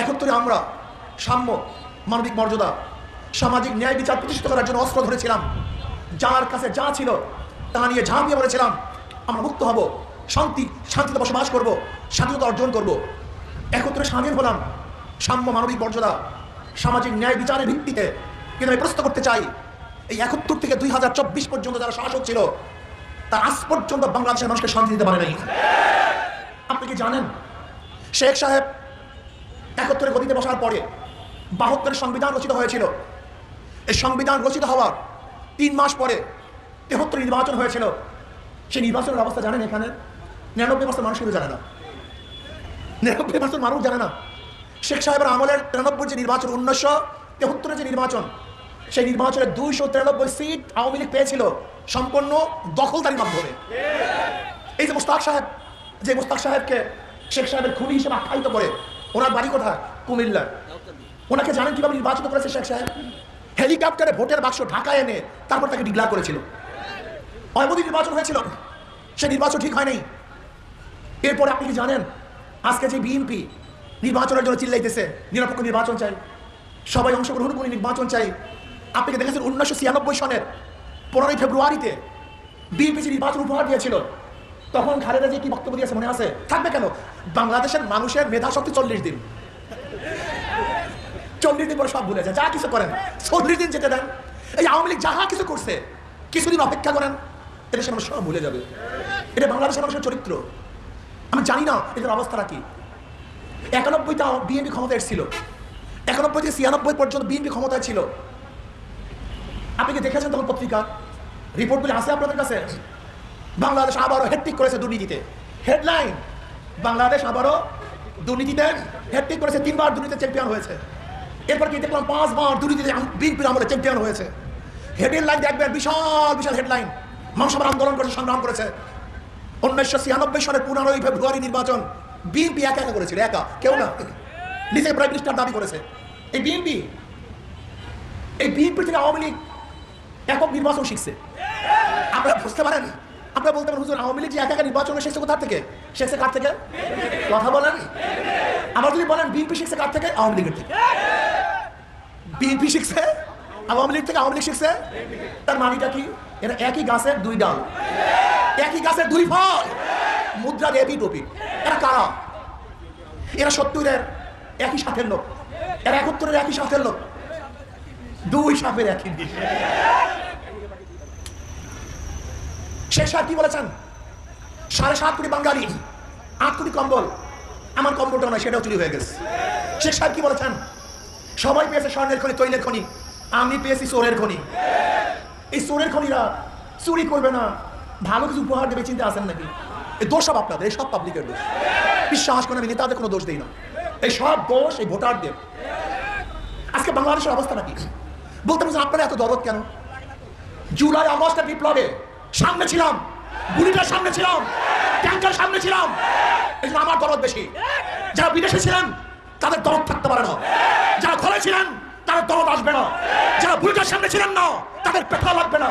একত্তরে আমরা সাম্য, মানবিক মর্যাদা, সামাজিক ন্যায় বিচার প্রতিষ্ঠিত করার জন্য অস্ত্র ধরেছিলাম। যার কাছে যা ছিল, তা নিয়ে ঝাঁপিয়ে পড়েছিলাম আমরা মুক্ত হব, শান্তি, শান্তিতে বসবাস করব, স্বাধীনতা অর্জন করব। একত্রে স্বাধীন হলাম, সাম্য, মানবিক মর্যাদা, সামাজিক ন্যায় বিচারের ভিত্তিতে। কিন্তু আমি প্রশ্ন করতে চাই, এই একাত্তর থেকে দুই হাজার চব্বিশ পর্যন্ত যারা শাসক ছিল তা আজ পর্যন্ত বাংলাদেশের মানুষকে শান্তি দিতে পারে নাই। আপনি কি জানেন, শেখ সাহেব একাত্তরে গতিতে বসার পরে বাহাত্তরের সংবিধান রচিত হয়েছিল। এই সংবিধান রচিত হওয়ার তিন মাস পরে তেহত্তর নির্বাচন হয়েছিল। সেই নির্বাচনের অবস্থা জানেন এখানে? নিরানব্বই পার্সেন্ট মানুষ কিন্তু জানে না। নিরানব্বই পার্সেন্ট মানুষ জানে না। শেখ সাহেবের আমলের তিরানব্বই যে নির্বাচন, উনিশশো তেহত্তরের যে নির্বাচন, সেই নির্বাচনে দুইশো তিরানব্বই সিট আওয়ামী লীগ পেয়েছিল সম্পূর্ণ দখলদারির মাধ্যমে। এই যে মুস্তাক সাহেব, যে মুস্তাক সাহেবকে শেখ সাহেবের খুনি হিসেবে আখ্যায়িত করে ওনার বাড়ি কোথায়? কুমিল্লা ওনাকে জানেন কীভাবে নির্বাচিত করেছে শেখ সাহেব? হেলিকপ্টারে ভোটের বাক্স ঢাকায় এনে তারপর তাকে ডিক্লার করেছিল। অয়মতি নির্বাচন হয়েছিল। সে নির্বাচন ঠিক হয় নাই এরপরে আপনি কি জানেন? আজকে যে বিএনপি নির্বাচনের জন্য চিল্লাইতেছে, নিরপেক্ষ নির্বাচন চাই। সবাই অংশগ্রহণ করে নির্বাচন চাই। আপনি দেখেছেন উনিশশো ছিয়ানব্বই সনের পনেরোই ফেব্রুয়ারিতে বিএনপি যে নির্বাচন উপহার দিয়েছিল তখন খালেদা যে কি বক্তব্য দিয়েছে মনে আছে? থাকবে কেন? বাংলাদেশের মানুষের মেধা শক্তি চল্লিশ দিন। চল্লিশ দিন পরে সব ভুলে যায়, যা কিছু করেন, চল্লিশ দিন যেতে দেন। এই আওয়ামী লীগ যাহা কিছু করছে, কিছুদিন অপেক্ষা করেন, এটা সে মানুষ সব ভুলে যাবে। এটা বাংলাদেশের মানুষের চরিত্র। আমি জানি না এদের অবস্থাটা কি। একানব্বইটা বিএনপি ক্ষমতায় এসেছিল। একানব্বই থেকে ছিয়ানব্বই পর্যন্ত বিএনপি ক্ষমতায় ছিল। আপনি কি দেখেছেন তখন পত্রিকা? রিপোর্টগুলি আছে আপনাদের কাছে? বাংলাদেশ আবারও হেট্রিক করেছে দুর্নীতিতে। হেডলাইন বাংলাদেশ আবারও দুর্নীতিতে হেট্রিক করেছে, তিনবার দুর্নীতিতে চ্যাম্পিয়ন হয়েছে। এরপর কি দেখলাম পাঁচবার দুর্নীতিতে বিএনপির আমলে চ্যাম্পিয়ন হয়েছে। হেডের লাইন দেখবেন, বিশাল বিশাল হেডলাইন মানুষ আন্দোলন করেছে, সংগ্রাম করেছে। উনিশশো ছিয়ানব্বই সালের পনেরোই ফেব্রুয়ারি নির্বাচন, বিএনপি একা একা করেছিল, একা, কেউ না। নিজে প্রাইম মিনিস্টার দাবি করেছে। এই বিএনপি এই বিএনপি থেকে আওয়ামী লীগ একক নির্বাচন শিখছে। আপনারা বুঝতে পারেন? আপনারা বলতে পারেন, হুজুর, আওয়ামী লীগ যে একা নির্বাচন শিখছে কোথা থেকে? শিখছে কার থেকে? কথা বলেন। আমার যদি বলেন, বিএনপি শিখছে কার থেকে? আওয়ামী লীগের থেকে। বিএনপি শিখছে? আওয়ামী লীগ থেকে আওয়ামী লীগ শিখছে? তার মানিটা কি? এরা একই গাছের দুই ডাল। একই গাছের দুই ফল। মুদ্রা দেবী টপি এরা কারা? এরা সত্তরের একই সাথের লোক। এরা একত্তরের একই সাথের লোক। দুই সাপের একই বিষ শেষ আর কি বলেছেন? সাড়ে সাত কোটি বাঙালি, আট কোটি কম্বল। আমার কম্বলটা নয়, সেটাও চুরি হয়ে গেছে। শেখ সাহেব কি বলেছেন? সবাই পেয়েছে স্বর্ণের খনি, তৈলের খনি। আমি পেয়েছি চোরের খনি। এই চোরের খনিরা চুরি করবে না। ভালো কিছু উপহার দেবে, চিন্তা আছেন নাকি? এই দোষ সব আপনাদের, এই সব পাবলিকের দোষ। বিশ্বাস করে আমি নেতাদের কোনো দোষ দিই না। এই সব দোষ এই ভোটারদের। আজকে বাংলাদেশের অবস্থা নাকি? বলতে বলছেন আপনারা এত দরদ কেন? জুলাই, আগস্টের বিপ্লবে সামনে ছিলাম। গুলিটার সামনে ছিলাম। ট্যাঙ্কার সামনে ছিলাম। এই আমার দরদ বেশি। যারা বিদেশে ছিলেন, তাদের দরদ থাকতে পারে না। যারা ঘরে ছিলেন, তাদের দরদ আসবে না। যারা বুলটার সামনে ছিলেন না, তাদের ব্যথা লাগবে না।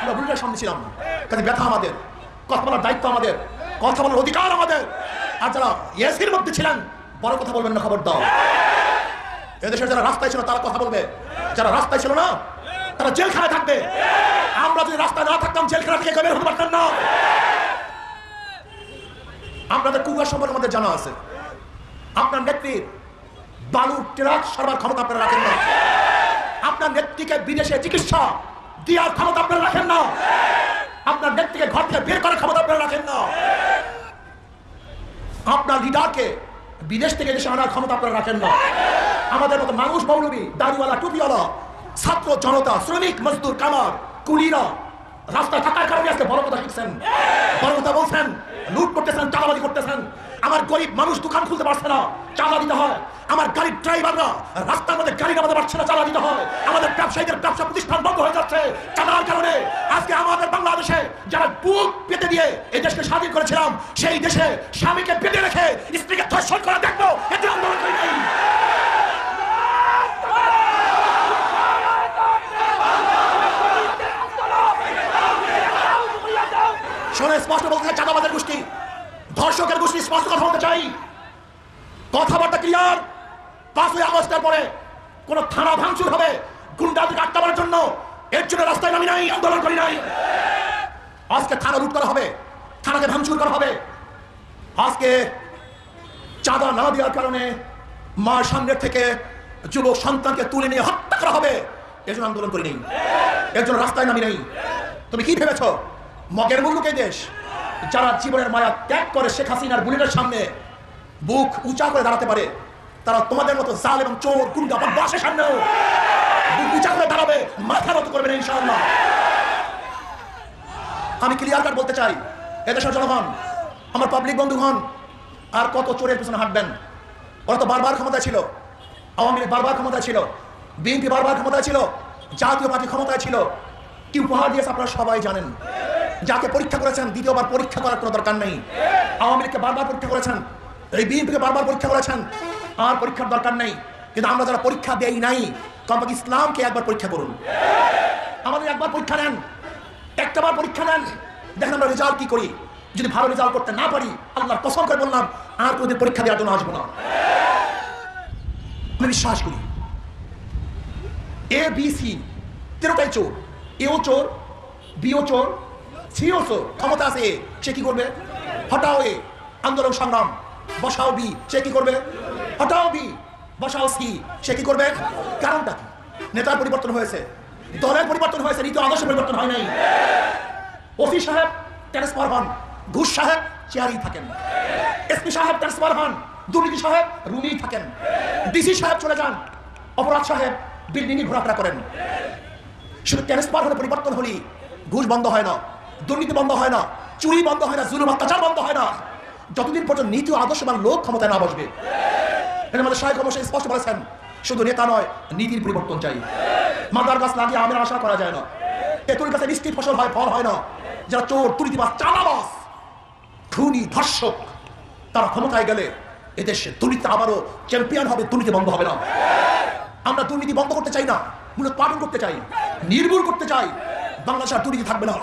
আমরা বুলটার সামনে ছিলাম না। তাদের ব্যথা আমাদের, কথা বলার দায়িত্ব আমাদের, কথা বলার অধিকার আমাদের। আর যারা ইয়েসির মধ্যে ছিলেন, বড় কথা বলবেন না খবর দাও এদেশের যারা রাস্তায় ছিল, তারা কথা বলবে। যারা রাস্তায় ছিল না তারা জেলখানায় থাকবে। আমরা যদি রাস্তায় না থাকতাম, জেলখানা থেকে বের হতে পারতাম না। আপনাদের কুয়ার সম্পর্কে আমাদের জানা আছে। আপনার নেত্রী বালু ট্রাক সরবার ক্ষমতা আপনারা রাখেন না। আপনার নেত্রীকে বিদেশে চিকিৎসা দেওয়ার ক্ষমতা আপনারা রাখেন না। আপনার নেত্রীকে ঘর থেকে বের করার ক্ষমতা আপনারা রাখেন না। আপনার লিডারকে বিদেশ থেকে দেশে আনার ক্ষমতা আপনারা রাখেন না। আমাদের মতো মানুষ, মৌলবী, দাড়িওয়ালা, টুপিওয়ালা ছাত্র জনতা, শ্রমিক, মজদুর, কামার, কুলিরা, রাস্তায় থাকার কারণে আজকে বড় কথা শিখছেন। বড় কথা বলছেন, লুট করতেছেন, চাঁদাবাজি করতেছেন। আমার গরিব মানুষ দোকান খুলতে পারছে না, চাঁদা দিতে হয়। আমার গাড়ির ড্রাইভাররা রাস্তার মধ্যে গাড়ি নামাতে পারছে না, চাঁদা দিতে হয়। আমাদের ব্যবসায়ীদের ব্যবসা প্রতিষ্ঠান বন্ধ হয়ে যাচ্ছে চাঁদার কারণে। আজকে আমাদের বাংলাদেশে যারা বুক পেতে দিয়ে এই দেশকে স্বাধীন করেছিলাম, সেই দেশে স্বামীকে পেতে রেখে স্ত্রীকে ধর্ষণ করা দেখব এতে আন্দোলন করি নাই শোনে স্পষ্ট বলতে চাই চাঁদাবাদের গোষ্ঠী ধর্ষকের গোষ্ঠী স্পষ্ট কথা বলতে চাই কথাবার্তা ক্লিয়ার পাঁচই আগস্টের পরে কোন থানা ভাঙচুর হবে গুন্ডাদের আটকাবার জন্য এর জন্য রাস্তায় নামি নাই, আন্দোলন করি নাই। আজকে থানা লুট করা হবে, থানাকে ভাঙচুর করা হবে। আজকে চাঁদা না দেওয়ার কারণে মার সামনের থেকে যুবক সন্তানকে তুলে নিয়ে হত্যা করা হবে। এর জন্য আন্দোলন করি নেই। এর জন্য রাস্তায় নামি নেই। তুমি কি ভেবেছ? মগের মুল্লুক দেশ, যারা জীবনের মায়া ত্যাগ করে শেখ হাসিনার বুলেটের সামনে বুক উঁচা করে দাঁড়াতে পারে, তারা তোমাদের মতো জাল এবং চোর, গুন্ডা বাসের সামনেও দাঁড়াবে, মাথা মতো করবে না ইনশাআল্লাহ। আমি ক্লিয়ার কাট বলতে চাই, এদেশের জনগণ, আমার পাবলিক বন্ধুগণ, আর কত চোরের পিছনে হাঁটবেন? ওরা তো বারবার ছিল, আওয়ামী লীগ বারবার ক্ষমতায় ছিল, বিএনপি বারবার ক্ষমতায় ছিল, জাতীয় পার্টি ক্ষমতায় ছিল। কি উপহার দিয়েছে আপনারা সবাই জানেন। যাকে পরীক্ষা করেছেন, দ্বিতীয়বার পরীক্ষা করার কোনো দরকার নেই। আওয়ামী লীগকে বারবার পরীক্ষা করেছেন, এই বিএনপিকে বারবার পরীক্ষা করেছেন, আর পরীক্ষার দরকার নেই। কিন্তু আমরা যারা পরীক্ষা দেই নাই কমপক্ষে ইসলামকে একবার পরীক্ষা করুন। আমাদের একবার পরীক্ষা নেন। একটাবার পরীক্ষা নেন। দেখেন আমরা রেজাল্ট কি করি? যদি ভালো রেজাল্ট করতে না পারি, আল্লাহর কসম করে বললাম, আর কোনোদিন পরীক্ষা দেওয়ার জন্য আসব না। আমি বিশ্বাস করি। এ বি সি তেরোটাই চোর। এও চোর বিও চোর সিও চোর। ক্ষমতা আছে সে কি করবে? হটাও এ আন্দোলন সংগ্রাম। বসাও বি সে কি করবে? হটাও বি সি কি করবে? কারণটা কি? নেতার পরিবর্তন হয়েছে। দলের পরিবর্তন হয়েছে, নীতি আদর্শ পরিবর্তন হয় নাই। সাহেব ট্রান্সফার হন ঘুষ সাহেব থাকেন। এসপি সাহেব ট্রান্সফার হন দুর্নীতি সাহেব থাকেন। ডিসি সাহেব চলে যান। অপরাধ সাহেব বিল্ডিংয়ে ঘোরাফেরা করেন। শুধু ট্রান্সফার হলে পরিবর্তন হলি ঘুষ বন্ধ হয় না, দুর্নীতি বন্ধ হয় না, চুরি বন্ধ হয় না, জুলুম, অত্যাচার বন্ধ হয় না। যতদিন পর্যন্ত নীতি, আদর্শ আদর্শবান লোক ক্ষমতায় না বসবে এর মধ্যে শাহেখ অবশ্যই স্পষ্ট বলেছেন, শুধু নেতা নয়, নীতির পরিবর্তন চাই। মাদার গাছ লাগিয়ে আমের আশা করা যায় না। তেঁতুল গাছে মিষ্টি ফসল হয়, ফল হয় না। যারা চোর দুর্নীতিবাস চালাবাস খুনি, ধর্ষক, তারা ক্ষমতায় গেলে এদেশে দুর্নীতি আবারও চ্যাম্পিয়ন হবে, দুর্নীতি বন্ধ হবে না। আমরা দুর্নীতি বন্ধ করতে চাই না, মূলত পালন করতে চাই, নির্মূল করতে চাই। বাংলাদেশ আর দুর্নীতি থাকবে না।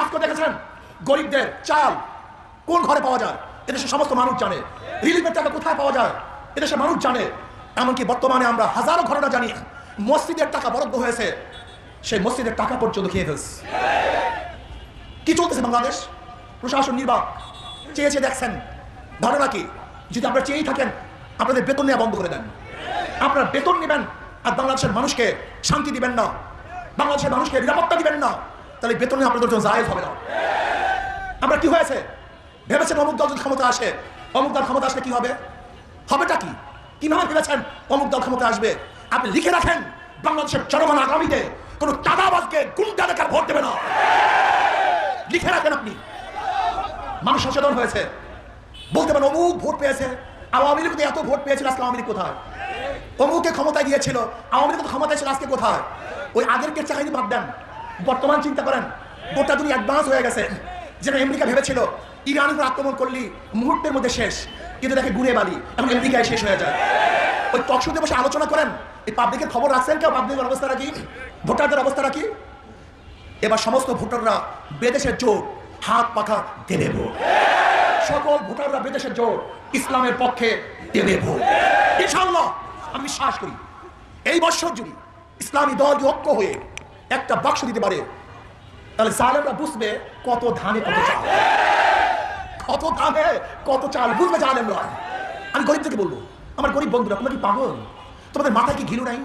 আজকে দেখেছেন, গরিবদের চাল কোন ঘরে পাওয়া যায়? এদেশের সমস্ত মানুষ জানে। রিলিফের টাকা কোথায় পাওয়া যায়? এদেশের মানুষ জানে, এমনকি বর্তমানে আমরা হাজারো ঘটনা জানি, মসজিদের টাকা বরাদ্দ হয়েছে, সেই মসজিদের টাকা পর্যন্ত খেয়ে ফেলছে। কি চলতেছে বাংলাদেশ? প্রশাসন নির্বাক, চেয়েছে দেখছেন। ধারণা কি? যদি আপনারা চেয়েই থাকেন, আপনাদের বেতন নেওয়া বন্ধ করে দেন। আপনারা বেতন নেবেন, আর বাংলাদেশের মানুষকে শান্তি দিবেন না। বাংলাদেশের মানুষকে নিরাপত্তা দিবেন না। তাহলে বেতনে আপনাদের জন্য জায়েজ হবে না। আমরা কি হয়েছে? ভেবেছেন অমুক দল যদি ক্ষমতা আসে, অমুক দল ক্ষমতা আসলে কি হবে? হবেটা কি? কীভাবে ভেবেছেন অমুক দল ক্ষমতা আসবে? আপনি লিখে রাখেন, বাংলাদেশের জনগণ আগামীতে কোনো টাকাবাজকে গুন্ডা দেখার ভোট দেবে না। লিখে রাখেন আপনি। মানুষ সচেতন হয়েছে। বলতে পারেন, অমুক ভোট পেয়েছে, আওয়ামী লীগ এত ভোট পেয়েছিল আজকে আওয়ামী লীগ কোথায়? অমুকে ক্ষমতায় গিয়েছিল আওয়ামী লীগ ক্ষমতায় ছিল আজকে কোথায়? ওই আগের কে চাকরি বাদ দেন। বর্তমান চিন্তা করেন, গোটা দুনিয়া অ্যাডভান্স হয়ে গেছে। যেটা আমেরিকা ভেবেছিল ইরান আক্রমণ করলি মুহূর্তের মধ্যে শেষ। কিন্তু দেখে ঘুরে বালি এখন আমেরিকায় শেষ হয়ে যায়। ওই টকশোতে বসে আলোচনা করেন, এই পাবলিকের খবর রাখছেন কেউ? পাবলিকের অবস্থাটা কি ভোটারদের অবস্থাটা কি এবার সমস্ত ভোটাররা বেদেশের জোর, হাত পাখা দেবে ভোট। সকল ভোটাররা বিদেশের জোর, ইসলামের পক্ষে দেবে ভোট। ইনশাআল্লাহ, আমি বিশ্বাস করি, এই বছর যদি ইসলামী দল ঐক্য হয়ে একটা বাক্স দিতে পারে, তাহলে জালেমরা বুঝবে কত ধানে কত চাল। কত ধানে কত চাল বুঝবে জালেমরা আমি গরিব থেকে বলব, আমার গরিব বন্ধুরা, তোমরা কি পাগল? তোমাদের মাথায় কি ঘিলু নাই?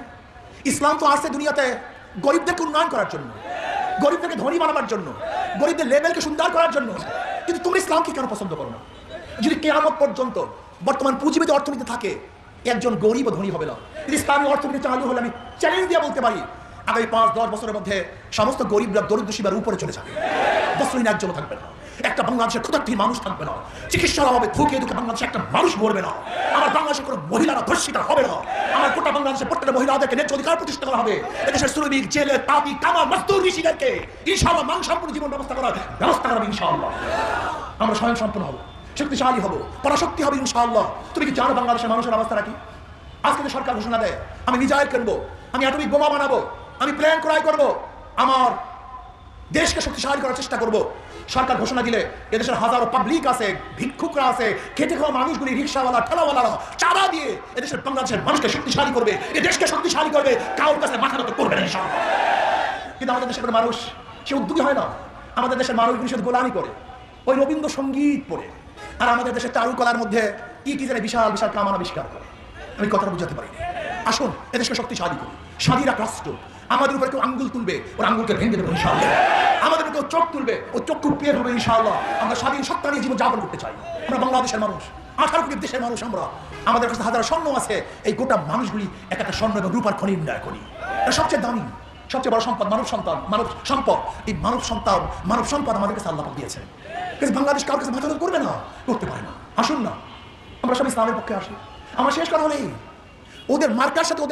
ইসলাম তো আসছে দুনিয়াতে গরিবদেরকে উন্নয়ন করার জন্য, গরিবদেরকে ধনী বানাবার জন্য, গরিবদের লেভেলকে সুন্দর করার জন্য। কিন্তু তোমরা ইসলামকে কেন পছন্দ করো না? যদি কেয়ামত পর্যন্ত বর্তমান পুঁজিবিদ অর্থনীতি থাকে, একজন গরিব ধনী হবে না। ইসলামী অর্থনীতি চালু হলে আমি চ্যালেঞ্জ দিয়ে বলতে পারি, আগামী পাঁচ, দশ বছরের মধ্যে সমস্ত গরিবরা দরিদ্র সীমার উপরে চলে যাবে। বস্ত্রহীন একজনও থাকবে না। একটা বাংলাদেশের ক্ষুদার্থী মানুষ থাকবে না। চিকিৎসার অভাবে ধুকে ধুকে বাংলাদেশে একটা মানুষ মরবে না। আমার বাংলাদেশের কোনো মহিলারা ধর্ষিতা হবে না। আমার গোটা বাংলাদেশের প্রত্যেকটা মহিলাদেরকে ন্যায্য অধিকার প্রতিষ্ঠা করা হবে। এদেশের শ্রমিক জেলে তাঁতি কামা মজদুর ঋষিদেরকে ইনশাআল্লাহ মান সম্পূর্ণ জীবন ব্যবস্থা করার ব্যবস্থা করা ইনশাআল্লাহ। আমরা স্বয়ং সম্পন্ন হব, শক্তিশালী হব, পরাশক্তি হবে ইনশাআল্লাহ। তুমি কি জানো বাংলাদেশের মানুষের অবস্থাটা কি? আজকে সরকার ঘোষণা দেয়, আমি মিজাইল কিনবো, আমি অ্যাটমিক বোমা বানাবো, আমি প্ল্যান ক্রয় করব, আমার দেশকে শক্তিশালী করার চেষ্টা করব। সরকার ঘোষণা দিলে এদেশের হাজারো পাবলিক আছে, ভিক্ষুকরা আছে, খেটে খাওয়া মানুষগুলি রিক্সাওয়ালা, ঠেলাওয়ালারা চাঁদা দিয়ে এদেশের বাংলাদেশের মানুষকে শক্তিশালী করবে, এ দেশকে শক্তিশালী করবে, কারোর কাছে মাথা নত করবে না কিন্তু আমাদের দেশের মানুষ, সে উদ্যোগী হয় না। আমাদের দেশের মানুষগুলি শুধু গোলামি করে, ওই রবীন্দ্রসঙ্গীত পড়ে, আর আমাদের দেশের চারুকলার মধ্যে কি কি জানে বিশাল বিশাল কামান আবিষ্কার করে। আমি কথাটা বুঝাতে পারি আসুন, এদেশকে শক্তিশালী করি। স্বাধীন রাষ্ট্র আমাদের উপরে কেউ আঙ্গুল তুলবে, ওর আঙ্গুলকে ভেঙে দেবে ইনশাআল্লাহ। আমাদের কেউ চোখ তুলবে, ও চোখ কুপিয়ে হবে ইনশাআল্লাহ। আমরা স্বাধীন সত্তা নিয়ে জীবন যাপন করতে চাই। আমরা বাংলাদেশের মানুষ, আঠারো কোটি দেশের মানুষ আমরা। আমাদের কাছে হাজার স্বর্ণ আছে। এই গোটা মানুষগুলি এক একটা স্বর্ণ এবং রূপার খনি উন্নয়ন করি এটা সবচেয়ে দামি, সবচেয়ে বড় সম্পদ মানব সন্তান, মানব সম্পদ। এই মানব সন্তান, মানব সম্পদ আমাদের কাছে আল্লাহ দিয়েছে কিন্তু বাংলাদেশ কারোর কাছে মাথা করবে না? করতে পারে না। আসুন না। আমরা সব ইসলামের পক্ষে আসি। আমার শেষ কথা হলেই ওদের মার্কার সাথে ওদের